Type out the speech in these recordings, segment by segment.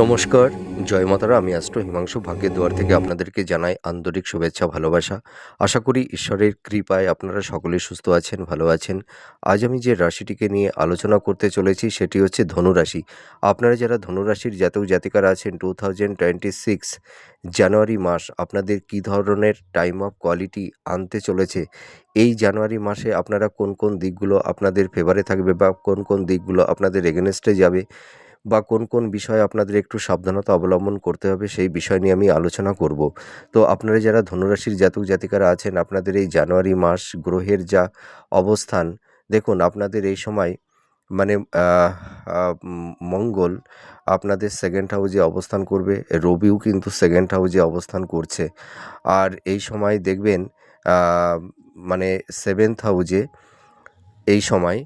নমস্কার, জয় মাতারা। আমি অ্যাস্ট্রো হিমাংশু ভাগ্যের দুয়ার থেকে আপনাদেরকে জানাই আন্তরিক শুভেচ্ছা, ভালোবাসা। আশা করি ঈশ্বরের কৃপায় আপনারা সকলে সুস্থ আছেন, ভালো আছেন। আজ আমি যে রাশিটিকে নিয়ে আলোচনা করতে চলেছি সেটি হচ্ছে ধনুরাশি। আপনারা যারা ধনুরাশির জাতক জাতিকারা আছেন two thousand twenty six January মাস আপনাদের কী ধরনের টাইম অফ কোয়ালিটি আনতে চলেছে? এই জানুয়ারি মাসে আপনারা কোন কোন দিকগুলো আপনাদের ফেভারে থাকবে বা কোন কোন দিকগুলো আপনাদের এগেনস্টে যাবে? বা কোন কোন বিষয়ে আপনাদের একটু সাবধানতা অবলম্বন করতে হবে সেই বিষয় নিয়ে আমি আলোচনা করব। তো আপনারা যারা ধনুরাশির জাতক জাতিকারা আছেন, আপনাদের এই জানুয়ারি মাস গ্রহের যা অবস্থান, দেখুন আপনাদের এই সময় মানে মঙ্গল আপনাদের সেকেন্ড হাউজে অবস্থান করবে, রবিও কিন্তু সেকেন্ড হাউজে অবস্থান করছে। আর এই সময় দেখবেন মানে সেভেন্থ হাউজে এই সময়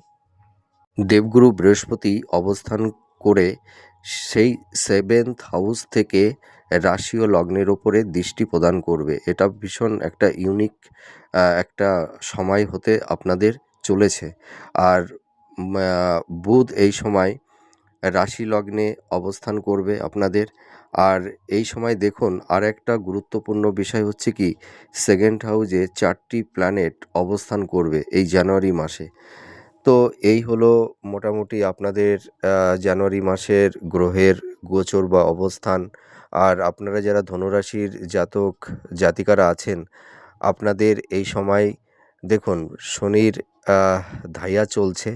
দেবগুরু বৃহস্পতি অবস্থান করে সেই সেভেন্থ হাউস থেকে রাশি ও লগ্নের ওপরে দৃষ্টি প্রদান করবে। এটা ভীষণ একটা ইউনিক একটা সময় হতে আপনাদের চলেছে। আর বুধ এই সময় রাশি লগ্নে অবস্থান করবে আপনাদের। আর এই সময় দেখুন আর একটা গুরুত্বপূর্ণ বিষয় হচ্ছে কি সেকেন্ড হাউজে চারটি প্ল্যানেট অবস্থান করবে এই জানুয়ারি মাসে। তো এই হলো মোটামুটি আপনাদের জানুয়ারি মাসের গ্রহের গোচর বা অবস্থান। আর আপনারা যারা ধনুরাশির জাতক, জাতিকারা আছেন, আপনাদের এই সময় দেখুন, শনির ধাইয়া চলছে।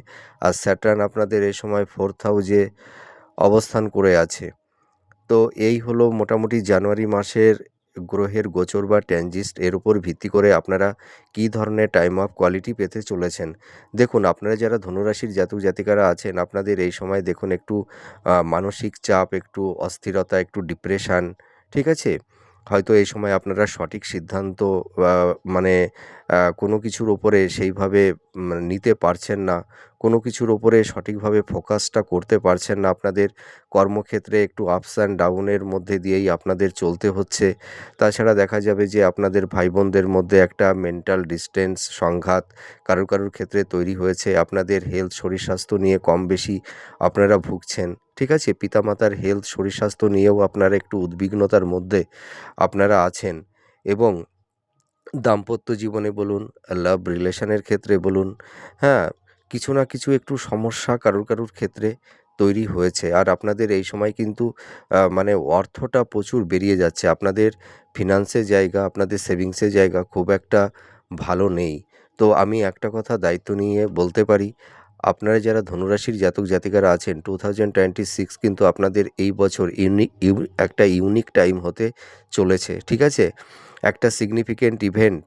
আর স্যাটার্ন আপনাদের এই সময় ফোর্থ হাউজে অবস্থান করে আছে। তো এই হলো মোটামুটি জানুয়ারি মাসের গ্রহের গোচর বা ট্যানজিস্ট এর উপর ভিত্তি করে আপনারা কী ধরনের টাইম অফ কোয়ালিটি পেতে চলেছেন? দেখুন, আপনারা যারা ধনুরাশির জাতক জাতিকারা আছেন, আপনাদের এই সময় দেখুন একটু মানসিক চাপ, একটু অস্থিরতা, একটু ডিপ্রেশান ঠিক আছে? হয়তো এই সময় আপনারা সঠিক সিদ্ধান্ত মানে কোনো কিছুর ওপরে সেইভাবে নিতে পারছেন না। কোনো কিছুর ওপরে সঠিকভাবে ফোকাসটা করতে পারছেন না। আপনাদের কর্মক্ষেত্রে একটু আপস অ্যান্ড ডাউনের মধ্যে দিয়েই আপনাদের চলতে হচ্ছে। তাছাড়া দেখা যাবে যে আপনাদের ভাই বোনদের মধ্যে একটা মেন্টাল ডিস্টেন্স সংঘাত কারোর কারোর ক্ষেত্রে তৈরি হয়েছে। আপনাদের হেলথ শরীর স্বাস্থ্য নিয়ে কম বেশি আপনারা ভুগছেন। ঠিক আছে? পিতামাতার হেলথ শরীর স্বাস্থ্য নিয়েও আপনারা একটু উদ্বিগ্নতার মধ্যে আপনারা আছেন। এবং দাম্পত্য জীবনে বলুন লাভ রিলেশনের ক্ষেত্রে বলুন হ্যাঁ কিছু না কিছু একটু সমস্যা কারোর কারোর ক্ষেত্রে তৈরি হয়েছে। আর আপনাদের এই সময় কিন্তু মানে অর্থটা প্রচুর বেরিয়ে যাচ্ছে। আপনাদের ফিনান্সের জায়গা, আপনাদের সেভিংসের জায়গা খুব একটা ভালো নেই। তো আমি একটা কথা দায়িত্ব নিয়ে বলতে পারি, আপনারা যারা ধনুরাশির জাতক জাতিকারা আছেন টু থাউজেন্ড টোয়েন্টি সিক্স কিন্তু আপনাদের এই বছর ইউনিক একটা ইউনিক টাইম হতে চলেছে, ঠিক আছে? একটা সিগনিফিকেন্ট ইভেন্ট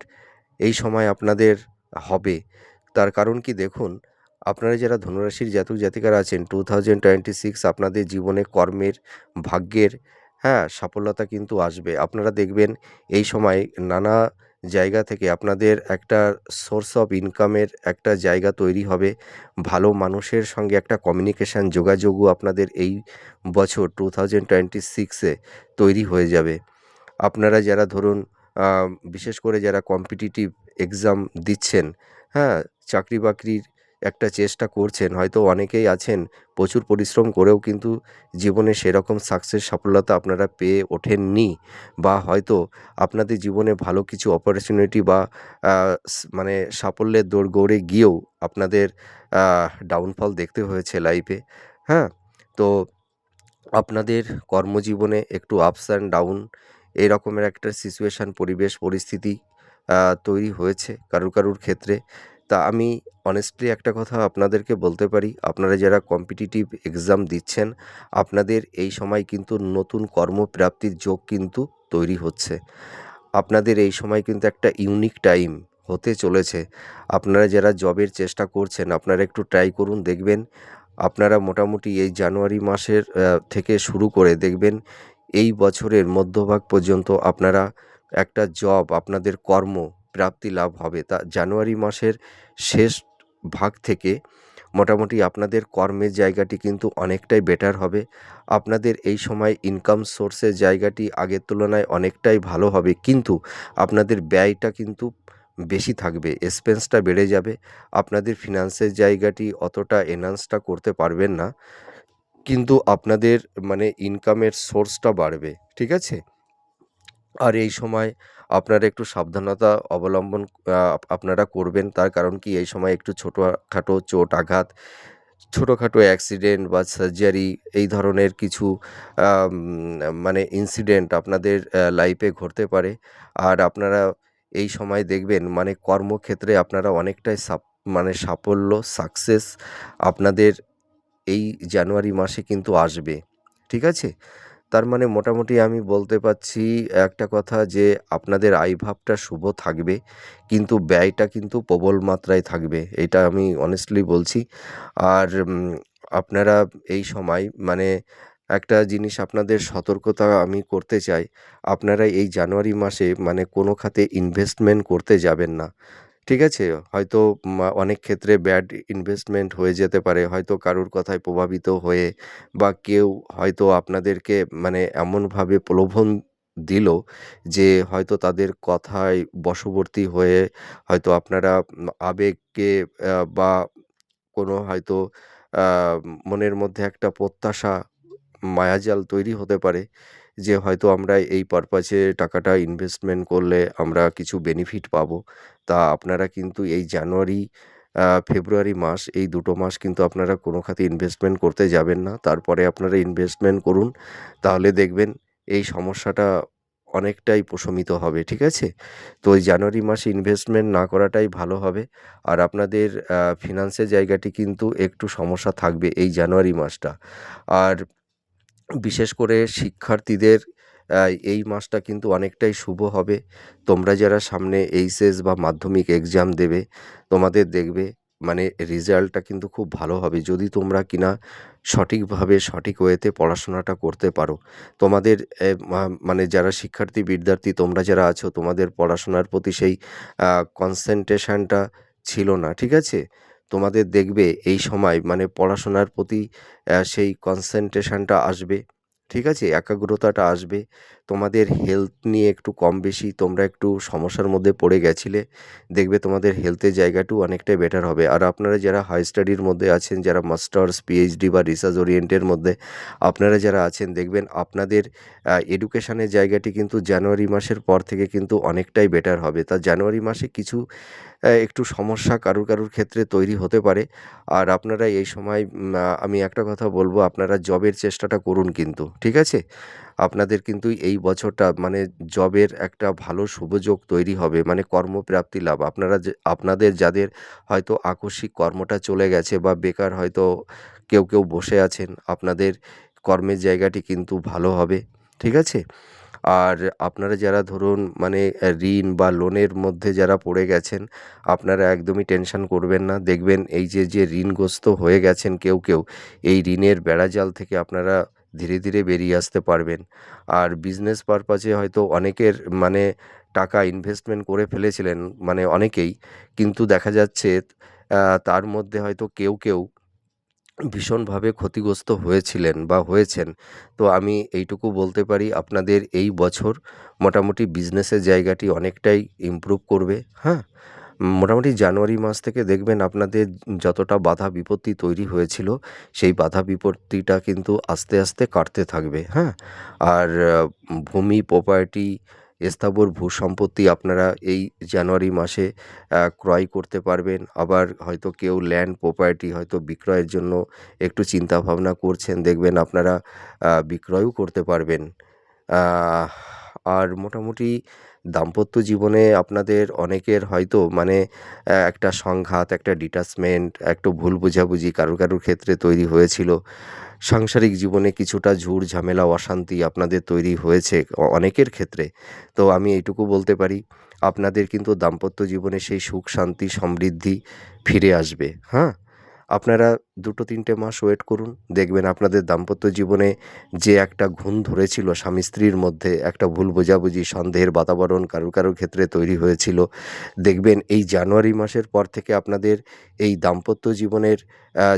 এই সময় আপনাদের হবে। তার কারণ কি দেখুন আপনারা যারা ধনুরাশির জাতক জাতিকারা আছেন টু থাউজেন্ড টোয়েন্টি সিক্স আপনাদের জীবনে কর্মের, ভাগ্যের হ্যাঁ সাফল্যতা কিন্তু আসবে। আপনারা দেখবেন এই সময় নানা জায়গা থেকে আপনাদের একটা সোর্স অফ ইনকামের একটা জায়গা তৈরি হবে। ভালো মানুষের সঙ্গে একটা কমিউনিকেশান যোগাযোগও আপনাদের এই বছর টু থাউজেন্ড টোয়েন্টি সিক্সে তৈরি হয়ে যাবে। আপনারা যারা ধরুন বিশেষ করে যারা কম্পিটিটিভ এক্সাম দিচ্ছেন হ্যাঁ চাকরি বাকরির একটা চেষ্টা করছেন, হয়তো অনেকেই আছেন, প্রচুর পরিশ্রম করেও কিন্তু জীবনে সেরকম সাকসেস সফলতা আপনারা পেয়ে ওঠেননি বা হয়তো আপনাদের জীবনে ভালো কিছু অপরচুনিটি বা মানে সাফল্যের দৌড় গৌড়ে গিয়েও আপনাদের ডাউনফল দেখতে হয়েছে লাইফে হ্যাঁ? তো আপনাদের কর্মজীবনে একটু আপস অ্যান্ড ডাউন এই রকমের একটা সিচুয়েশান পরিবেশ, পরিস্থিতি তৈরি হয়েছে কারুর কারুর ক্ষেত্রে। তা আমি অনেস্টলি একটা কথা আপনাদেরকে বলতে পারি। আপনারা যারা কম্পিটিটিভ এক্সাম দিচ্ছেন, আপনাদের এই সময় কিন্তু নতুন কর্মপ্রাপ্তির যোগ কিন্তু তৈরি হচ্ছে। আপনাদের এই সময় কিন্তু একটা ইউনিক টাইম হতে চলেছে। আপনারা যারা জবের চেষ্টা করছেন, আপনারা একটু ট্রাই করুন, দেখবেন আপনারা মোটামুটি এই জানুয়ারি মাসের থেকে শুরু করে দেখবেন এই বছরের মধ্যভাগ পর্যন্ত আপনারা একটা জব আপনাদের কর্ম প্রাপ্তি লাভ হবে। তা জানুয়ারি মাসের শেষ ভাগ থেকে মোটামুটি আপনাদের কর্মের জায়গাটি কিন্তু অনেকটাই বেটার হবে। আপনাদের এই সময় ইনকাম সোর্সের জায়গাটি আগের তুলনায় অনেকটাই ভালো হবে। কিন্তু আপনাদের ব্যয়টা কিন্তু বেশি থাকবে এক্সপেন্সটা বেড়ে যাবে। আপনাদের ফিনান্সের জায়গাটি অতটা এনহান্সটা করতে পারবেন না। কিন্তু আপনাদের মানে ইনকামের সোর্সটা বাড়বে, ঠিক আছে? আর এই সময় আপনারা একটু সাবধানতা অবলম্বন আপনারা করবেন। তার কারণ কি, এই সময় একটু ছোটোখাটো চোট আঘাত, ছোটোখাটো অ্যাক্সিডেন্ট বা সার্জারি, এই ধরনের কিছু মানে ইনসিডেন্ট আপনাদের লাইফে ঘটতে পারে। আর আপনারা এই সময় দেখবেন মানে কর্মক্ষেত্রে আপনারা অনেকটাই মানে সাফল্য সাকসেস আপনাদের এই জানুয়ারি মাসে কিন্তু আসবে। ঠিক আছে? তার মানে মোটামুটি আমি বলতে পারছি, একটা কথা যে আপনাদের আয়ভাবটা শুভ থাকবে, কিন্তু ব্যয়টা কিন্তু প্রবল মাত্রায় থাকবে, এটা আমি অনেস্টলি বলছি। আর আপনারা এই সময় মানে একটা জিনিস আপনাদের সতর্কতা আমি করতে চাই, আপনারা এই জানুয়ারি মাসে মানে কোনো খাতে ইনভেস্টমেন্ট করতে যাবেন না। ঠিক আছে? হয়তো অনেক ক্ষেত্রে ব্যাড ইনভেস্টমেন্ট হয়ে যেতে পারে। হয়তো কারুর কথায় প্রভাবিত হয়ে বা কেউ হয়তো আপনাদেরকে মানে এমনভাবে প্রলোভন দিল যে হয়তো তাদের কথায় বশবর্তী হয়ে হয়তো আপনারা আবেগকে বা কোনো হয়তো মনের মধ্যে একটা প্রত্যাশা, মায়াজাল তৈরি হতে পারে। যে হয়তো আমরা এই পারপাসে টাকাটা ইনভেস্টমেন্ট করলে আমরা কিছু বেনিফিট পাবো। তা আপনারা কিন্তু এই জানুয়ারি ফেব্রুয়ারি মাস এই দুটো মাস কিন্তু আপনারা কোনো খাতে ইনভেস্টমেন্ট করতে যাবেন না। তারপরে আপনারা ইনভেস্টমেন্ট করুন, তাহলে দেখবেন এই সমস্যাটা অনেকটাই প্রশমিত হবে, ঠিক আছে? তো ওই জানুয়ারি মাসে ইনভেস্টমেন্ট না করাটাই ভালো হবে। আর আপনাদের ফিনান্সের জায়গাটি কিন্তু একটু সমস্যা থাকবে এই জানুয়ারি মাসটা। আর বিশেষ করে শিক্ষার্থীদের এই মাসটা কিন্তু অনেকটাই শুভ হবে। তোমরা যারা সামনে এইচএস বা মাধ্যমিক এক্সাম দেবে, তোমাদের দেখবে মানে রেজাল্টটা কিন্তু খুব ভালো হবে। যদি তোমরা কিনা সঠিকভাবে সঠিক ওয়েতে পড়াশোনাটা করতে পারো। তোমাদের মানে যারা শিক্ষার্থী, বিদ্যার্থী, তোমরা যারা আছো, তোমাদের পড়াশোনার প্রতি সেই কনসেন্ট্রেশনটা ছিল না, ঠিক আছে? তোমাদের দেখবে এই সময় মানে পড়াশোনার প্রতি সেই কনসেন্ট্রেশনটা আসবে, ঠিক আছে? একাগ্রতাটা আসবে। তোমাদের হেলথ নিয়ে একটু কম বেশি, তোমরা একটু সমস্যার মধ্যে পড়ে গেছিলে, দেখবে তোমাদের হেলথের জায়গাটাও অনেকটাই বেটার হবে। আর আপনারা যারা হাই স্টাডির মধ্যে আছেন, যারা মাস্টার্স পিএইচডি বা রিসার্চ ওরিয়েন্টের মধ্যে, আপনারা যারা আছেন, দেখবেন আপনাদের এডুকেশনের জায়গাটি কিন্তু জানুয়ারি মাসের পর থেকে কিন্তু অনেকটাই বেটার হবে। তা জানুয়ারি মাসে কিছু একটু সমস্যা কারুর কারুর ক্ষেত্রে তৈরি হতে পারে। আর আপনারা এই সময় আমি একটা কথা বলব, আপনারা জবের চেষ্টাটা করুন কিন্তু, ঠিক আছে? আপনাদের কিন্তু এই বছরটা মানে জবের একটা ভালো শুভযোগ তৈরি হবে মানে কর্মপ্রাপ্তি লাভ। আপনারা আপনাদের যাদের হয়তো আকস্মিক কর্মটা চলে গেছে বা বেকার হয়তো কেউ কেউ বসে আছেন, আপনাদের কর্মের জায়গাটি কিন্তু ভালো হবে, ঠিক আছে? আর আপনারা যারা ধরুন মানে ঋণ বা লোনের মধ্যে যারা পড়ে গেছেন, আপনারা একদমই টেনশন করবেন না। দেখবেন এই যে যে ঋণগ্রস্ত হয়ে গেছেন কেউ কেউ, এই ঋণের বেড়াজাল থেকে আপনারা ধীরে ধীরে বেরিয়ে আসতে পারবেন। আর বিজনেস পারপাসে হয়তো অনেকের মানে টাকা ইনভেস্টমেন্ট করে ফেলেছিলেন মানে অনেকেই। কিন্তু দেখা যাচ্ছে তার মধ্যে হয়তো কেউ কেউ ভীষণভাবে ক্ষতিগ্রস্ত হয়েছিলেন বা হয়েছেন। তো আমি এইটুকু বলতে পারি, আপনাদের এই বছর মোটামুটি বিজনেসের জায়গাটি অনেকটাই ইমপ্রুভ করবে হ্যাঁ? মোটামুটি জানুয়ারি মাস থেকে দেখবেন আপনাদের যতটা বাধা বিপত্তি তৈরি হয়েছিল, সেই বাধা বিপত্তিটা কিন্তু আস্তে আস্তে কাটতে থাকবে হ্যাঁ? আর ভূমি প্রপার্টি স্থাবর ভূ সম্পত্তি আপনারা এই জানুয়ারি মাসে ক্রয় করতে পারবেন। আবার হয়তো কেউ ল্যান্ড প্রপার্টি হয়তো বিক্রয়ের জন্য একটু চিন্তা ভাবনা করছেন, দেখবেন আপনারা বিক্রয়ও করতে পারবেন। আর মোটামুটি দাম্পত্য জীবনে আপনাদের অনেকের হয়তো মানে একটা সংঘাত, একটা ডিটাচমেন্ট একটু ভুল বোঝাবুঝি কারুর কারুর ক্ষেত্রে তৈরি হয়েছিল। সাংসারিক জীবনে কিছুটা ঝুট ঝামেলা, অশান্তি আপনাদের তৈরি হয়েছে অনেকের ক্ষেত্রে। তো আমি এইটুকু বলতে পারি, আপনাদের কিন্তু দাম্পত্য জীবনে সেই সুখ, শান্তি, সমৃদ্ধি ফিরে আসবে হ্যাঁ? আপনারা দুটো, তিনটে মাস ওয়েট করুন, দেখবেন আপনাদের দাম্পত্য জীবনে যে একটা ঘুণ ধরেছিল স্বামী স্ত্রীর মধ্যে একটা ভুল বোঝাবুঝি, সন্দেহের বাতাবরণ কারুর কারুর ক্ষেত্রে তৈরি হয়েছিল। দেখবেন এই জানুয়ারি মাসের পর থেকে আপনাদের এই দাম্পত্য জীবনের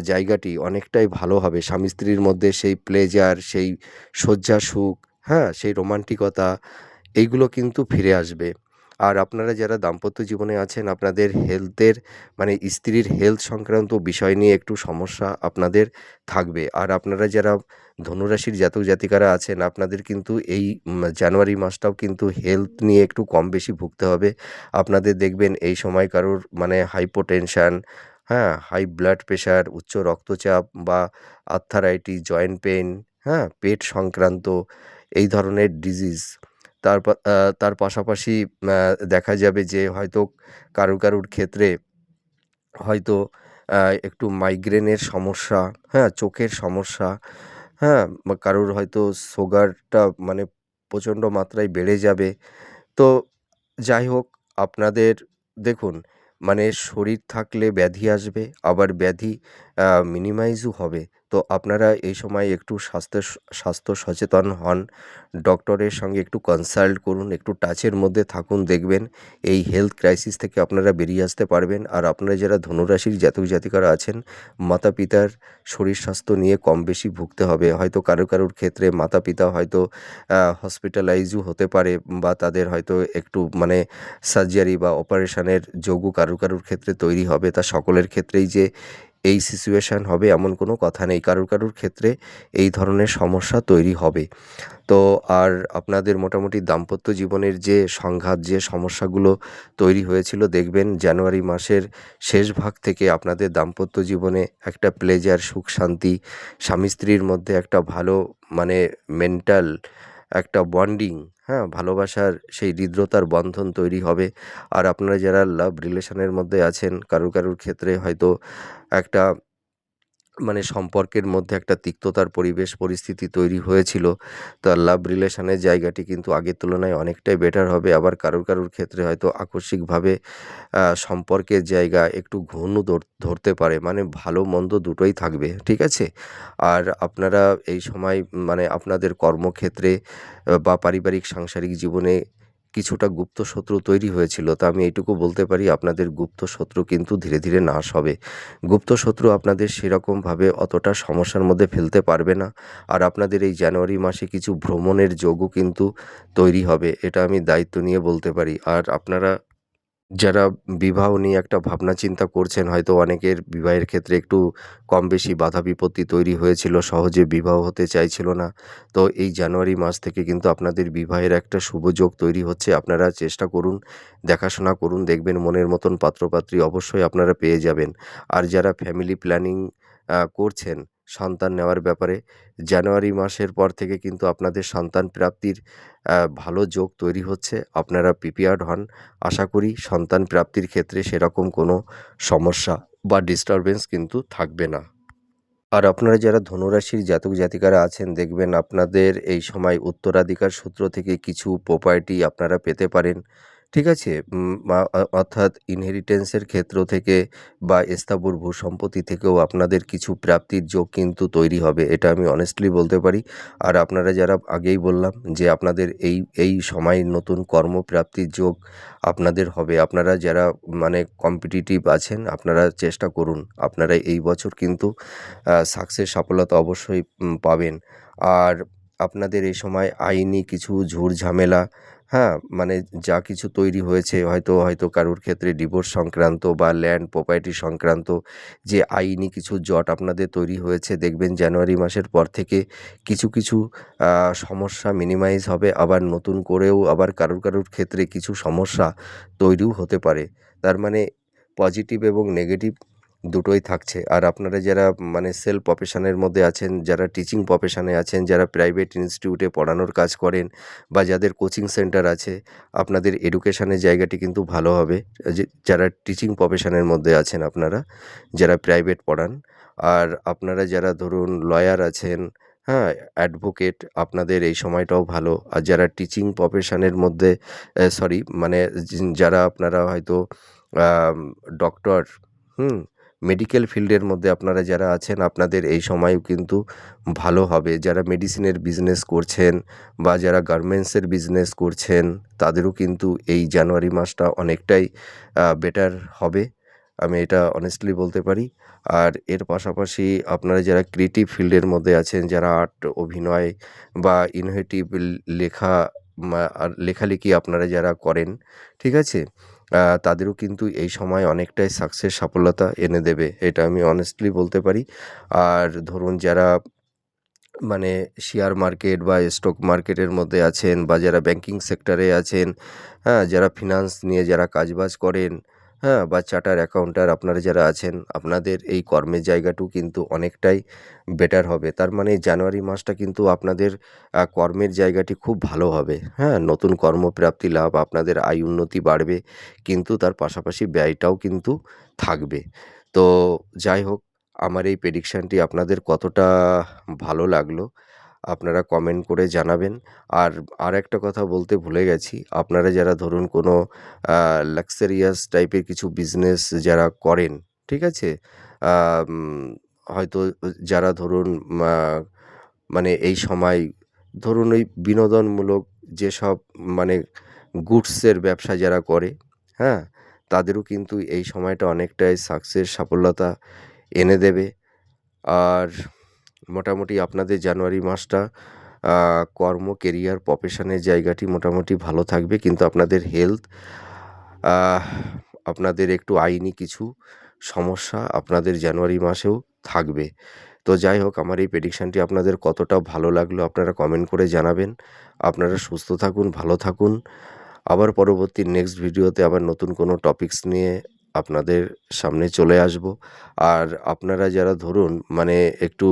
জায়গাটি অনেকটাই ভালো হবে। স্বামী স্ত্রীর মধ্যে সেই প্লেজার সেই শয্যা সুখ হ্যাঁ সেই রোমান্টিকতা এইগুলো কিন্তু ফিরে আসবে। আর আপনারা যারা দাম্পত্য জীবনে আছেন, আপনাদের হেলথের মানে স্ত্রীর হেলথ সংক্রান্ত বিষয় নিয়ে একটু সমস্যা আপনাদের থাকবে। আর আপনারা যারা ধনুরাশির জাতক জাতিকারা আছেন, আপনাদের কিন্তু এই জানুয়ারি মাসটাও কিন্তু হেলথ নিয়ে একটু কম বেশি ভুগতে হবে। আপনাদের দেখবেন এই সময় কারোর মানে হাইপোটেনশান হ্যাঁ হাই ব্লাড প্রেশার উচ্চ রক্তচাপ বা আর্থারাইটিস জয়েন্ট পেন হ্যাঁ পেট সংক্রান্ত এই ধরনের ডিজিজ তার তার পাশাপাশি দেখা যাবে যে হয়তো কারুর কারুর ক্ষেত্রে হয়তো একটু মাইগ্রেনের সমস্যা হ্যাঁ চোখের সমস্যা হ্যাঁ কারোর হয়তো সুগারটা মানে প্রচণ্ড মাত্রায় বেড়ে যাবে। তো যাই হোক, আপনাদের দেখুন মানে শরীর থাকলে ব্যাধি আসবে, আবার ব্যাধি মিনিমাইজও হবে। তো আপনারা এই সময় একটু স্বাস্থ্য স্বাস্থ্য সচেতন হন। ডক্টরের সঙ্গে একটু কনসাল্ট করুন, একটু টাচের মধ্যে থাকুন, দেখবেন এই হেলথ ক্রাইসিস থেকে আপনারা বেরিয়ে আসতে পারবেন। আর আপনারা যারা ধনুরাশির জাতক জাতিকারা আছেন মাতা পিতার শরীর স্বাস্থ্য নিয়ে কম বেশি ভুগতে হবে। হয়তো কারও কারোর ক্ষেত্রে মাতা পিতা হয়তো হসপিটালাইজও হতে পারে বা তাদের হয়তো একটু মানে সার্জারি বা অপারেশনের যোগও কারও কারোর ক্ষেত্রে তৈরি হবে। তা সকলের ক্ষেত্রেই যে এই সিচুয়েশান হবে এমন কোনো কথা নেই। কারুর কারুর ক্ষেত্রে এই ধরনের সমস্যা তৈরি হবে। তো আর আপনাদের মোটামুটি দাম্পত্য জীবনের যে সংঘাত, যে সমস্যাগুলো তৈরি হয়েছিল, দেখবেন জানুয়ারি মাসের শেষ ভাগ থেকে আপনাদের দাম্পত্য জীবনে একটা প্লেজার সুখ, শান্তি স্বামী স্ত্রীর মধ্যে একটা ভালো মানে মেন্টাল একটা বন্ডিং হ্যাঁ ভালোবাসার সেই হৃদ্রতার বন্ধন তৈরি হবে। আর আপনারা যারা লাভ রিলেশনের মধ্যে আছেন, কারুর কারুর ক্ষেত্রে হয়তো একটা মানে সম্পর্কের মধ্যে একটা তিক্ততার পরিবেশ, পরিস্থিতি তৈরি হয়েছিল। তো লাভ রিলেশনের জায়গাটি কিন্তু আগের তুলনায় অনেকটাই বেটার হবে। আবার কারোর কারোর ক্ষেত্রে হয়তো আকস্মিকভাবে সম্পর্কের জায়গা একটু ঘূর্ণ ধরতে পারে। মানে ভালো মন্দ দুটোই থাকবে, ঠিক আছে? আর আপনারা এই সময় মানে আপনাদের কর্মক্ষেত্রে, বা পারিবারিক সাংসারিক জীবনে কিছুটা গুপ্ত শত্রু তৈরি হয়েছিল। তা আমি এইটুকু বলতে পারি, আপনাদের গুপ্ত শত্রু কিন্তু ধীরে ধীরে নাশ হবে। গুপ্ত শত্রু আপনাদের সেরকমভাবে অতটা সমস্যার মধ্যে ফেলতে পারবে না। আর আপনাদের এই জানুয়ারি মাসে কিছু ভ্রমণের যোগও কিন্তু তৈরি হবে, এটা আমি দায়িত্ব নিয়ে বলতে পারি। আর আপনারা যারা বিবাহ নিয়ে একটা ভাবনা চিন্তা করছেন, হয়তো অনেকের বিবাহের ক্ষেত্রে একটু কম বেশি বাধা বিপত্তি তৈরি হয়েছিল, সহজে বিবাহ হতে চাইছিল না। তো এই জানুয়ারি মাস থেকে কিন্তু আপনাদের বিবাহের একটা শুভযোগ তৈরি হচ্ছে, আপনারা চেষ্টা করুন, দেখাশোনা করুন, দেখবেন মনের মতন পাত্রপাত্রী অবশ্যই আপনারা পেয়ে যাবেন। আর যারা ফ্যামিলি প্ল্যানিং করছেন সন্তান নেওয়ার ব্যাপারে। জানুয়ারি মাসের পর থেকে কিন্তু আপনাদের সন্তান প্রাপ্তির ভালো যোগ তৈরি হচ্ছে। আপনারা প্রিপেয়ার্ড হন। আশা করি সন্তান প্রাপ্তির ক্ষেত্রে সেরকম কোনো সমস্যা বা ডিস্টারবেন্স কিন্তু থাকবে না। আর আপনারা যারা ধনুরাশির জাতক জাতিকারা আছেন, দেখবেন আপনাদের এই সময় উত্তরাধিকার সূত্র থেকে কিছু প্রপার্টি আপনারা পেতে পারেন। ঠিক আছে? অর্থাৎ ইনহেরিটেন্সের ক্ষেত্র থেকে বা স্থাবর ভূসম্পত্তি থেকেও আপনাদের কিছু প্রাপ্তির যোগ কিন্তু তৈরি হবে, এটা আমি অনেস্টলি বলতে পারি। আর আপনারা যারা আগেই বললাম যে আপনাদের এই এই সময় নতুন কর্মপ্রাপ্তির যোগ আপনাদের হবে, আপনারা যারা মানে কম্পিটিটিভ আছেন, আপনারা চেষ্টা করুন, আপনারা এই বছর কিন্তু সাকসেস সফলতা অবশ্যই পাবেন। আর আপনাদের এই সময় আইনি কিছু ঝুট ঝামেলা হ্যাঁ মানে যা কিছু তৈরি হয়েছে, হয়তো হয়তো কারোর ক্ষেত্রে ডিভোর্স সংক্রান্ত বা ল্যান্ড প্রপার্টি সংক্রান্ত যে আইনি কিছু জট আপনাদের তৈরি হয়েছে, দেখবেন জানুয়ারি মাসের পর থেকে কিছু কিছু সমস্যা মিনিমাইজ হবে, আবার নতুন করেও আবার কারোর কারোর ক্ষেত্রে কিছু সমস্যা তৈরিও হতে পারে। তার মানে পজিটিভ এবং নেগেটিভ দুটোই থাকছে। আর আপনারা যারা মানে সেলফ প্রফেশনের মধ্যে আছেন, যারা টিচিং প্রফেশনে আছেন, যারা প্রাইভেট ইনস্টিটিউটে পড়ানোর কাজ করেন বা যাদের কোচিং সেন্টার আছে, আপনাদের এডুকেশনের জায়গাটি কিন্তু ভালো হবে। যারা টিচিং প্রফেশনের মধ্যে আছেন আপনারা, যারা প্রাইভেট পড়ান, আর আপনারা যারা ধরুন লয়ার আছেন হ্যাঁ অ্যাডভোকেট আপনাদের এই সময়টাও ভালো। আর যারা টিচিং প্রফেশনের মধ্যে সরি মানে যারা আপনারা হয়তো ডক্টর হুম মেডিকেল ফিল্ডের মধ্যে আপনারা যারা আছেন, আপনাদের এই সময়ও কিন্তু ভালো হবে। যারা মেডিসিনের বিজনেস করছেন বা যারা গার্মেন্টসের বিজনেস করছেন, তাদেরও কিন্তু এই জানুয়ারি মাসটা অনেকটাই বেটার হবে। আমি এটা অনেস্টলি বলতে পারি। আর এর পাশাপাশি আপনারা যারা ক্রিয়েটিভ ফিল্ডের মধ্যে আছেন, যারা আর্ট অভিনয় বা ইনোভেটিভ লেখা লেখালেখি আপনারা যারা করেন, ঠিক আছে? তাদেরও কিন্তু এই সময় অনেকটাই সাকসেস সফলতা এনে দেবে, এটা আমি অনেস্টলি বলতে পারি। আর ধরুন যারা মানে শেয়ার মার্কেট বা স্টক মার্কেটের মধ্যে আছেন বা যারা ব্যাংকিং সেক্টরে আছেন হ্যাঁ যারা ফিনান্স নিয়ে যারা কাজবাজ করেন হ্যাঁ বা চার্টার অ্যাকাউন্টার আপনারা যারা আছেন, আপনাদের এই কর্মের জায়গাটাও কিন্তু অনেকটাই বেটার হবে। তার মানে জানুয়ারি মাসটা কিন্তু আপনাদের কর্মের জায়গাটি খুব ভালো হবে। হ্যাঁ নতুন কর্মপ্রাপ্তি লাভ, আপনাদের আয় উন্নতি বাড়বে, কিন্তু তার পাশাপাশি ব্যয়টাও কিন্তু থাকবে। তো যাই হোক, আমার এই প্রেডিকশানটি আপনাদের কতটা ভালো লাগল আপনারা কমেন্ট করে জানাবেন। আর আর একটা কথা বলতে ভুলে গেছি, আপনারা যারা ধরুন কোনো লাক্সারিয়াস টাইপের কিছু বিজনেস যারা করেন, ঠিক আছে? হয়তো যারা ধরুন মানে এই সময় ধরুন ওই বিনোদনমূলক যেসব মানে গুডসের ব্যবসা যারা করে হ্যাঁ? তাদেরও কিন্তু এই সময়টা অনেকটাই সাকসেস সাফল্যতা এনে দেবে। আর মোটামুটি আপনাদের জানুয়ারি মাসটা কর্ম কেরিয়ার প্রফেশনের জায়গাটি মোটামুটি ভালো থাকবে, কিন্তু আপনাদের হেলথ আপনাদের একটু আইনি কিছু সমস্যা আপনাদের জানুয়ারি মাসেও থাকবে। তো যাই হোক, আমার এই প্রেডিকশানটি আপনাদের কতটা ভালো লাগল আপনারা কমেন্ট করে জানাবেন। আপনারা সুস্থ থাকুন, ভালো থাকুন। আবার পরবর্তী নেক্সট ভিডিওতে আবার নতুন কোনো টপিকস নিয়ে আপনাদের সামনে চলে আসব। আর আপনারা যারা ধরুন মানে একটু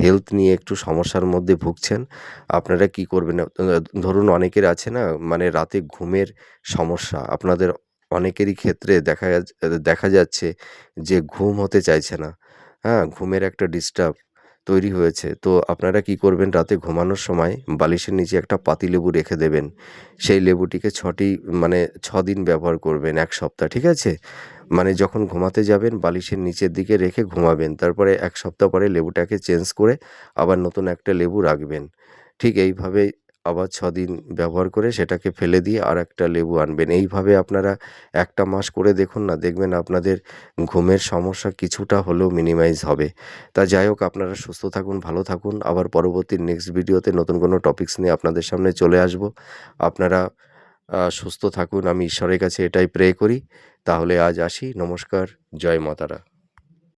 হেলথ নিয়ে একটু সমস্যার মধ্যে ভুগছেন, আপনারা কি করবেন? ধরুন অনেকের আছে না মানে রাতে ঘুমের সমস্যা। আপনাদের অনেকেরই ক্ষেত্রে দেখা দেখা যাচ্ছে যে ঘুম হতে চাইছে না। হ্যাঁ ঘুমের একটা ডিস্টার্ব তৈরি হয়েছে। তো আপনারা কি করবেন? রাতে ঘুমানোর সময় বালিশের নিচে একটা পাতি লেবু রেখে দেবেন। সেই লেবুটিকে ছটি মানে ছ দিন ব্যবহার করবেন, এক সপ্তাহ, ঠিক আছে? মানে যখন ঘুমাতে যাবেন, বালিশের নিচের দিকে রেখে ঘুমাবেন। তারপরে এক সপ্তাহ পরে লেবুটাকে চেঞ্জ করে আবার নতুন একটা লেবু রাখবেন। ঠিক এইভাবে আবার ছ দিন ব্যবহার করে সেটাকে ফেলে দিয়ে আর একটা লেবু আনবেন। এইভাবে আপনারা একটা মাস করে দেখুন না, দেখবেন আপনাদের ঘুমের সমস্যা কিছুটা হলেও মিনিমাইজ হবে। তা যাই হোক, আপনারা সুস্থ থাকুন, ভালো থাকুন। আবার পরবর্তী নেক্সট ভিডিওতে নতুন কোনো টপিক্স নিয়ে আপনাদের সামনে চলে আসব। আপনারা সুস্থ থাকুন। আমি ঈশ্বরের কাছে এটাই প্রে করি। তাহলে আজ আসি। নমস্কার। জয় মাতারা।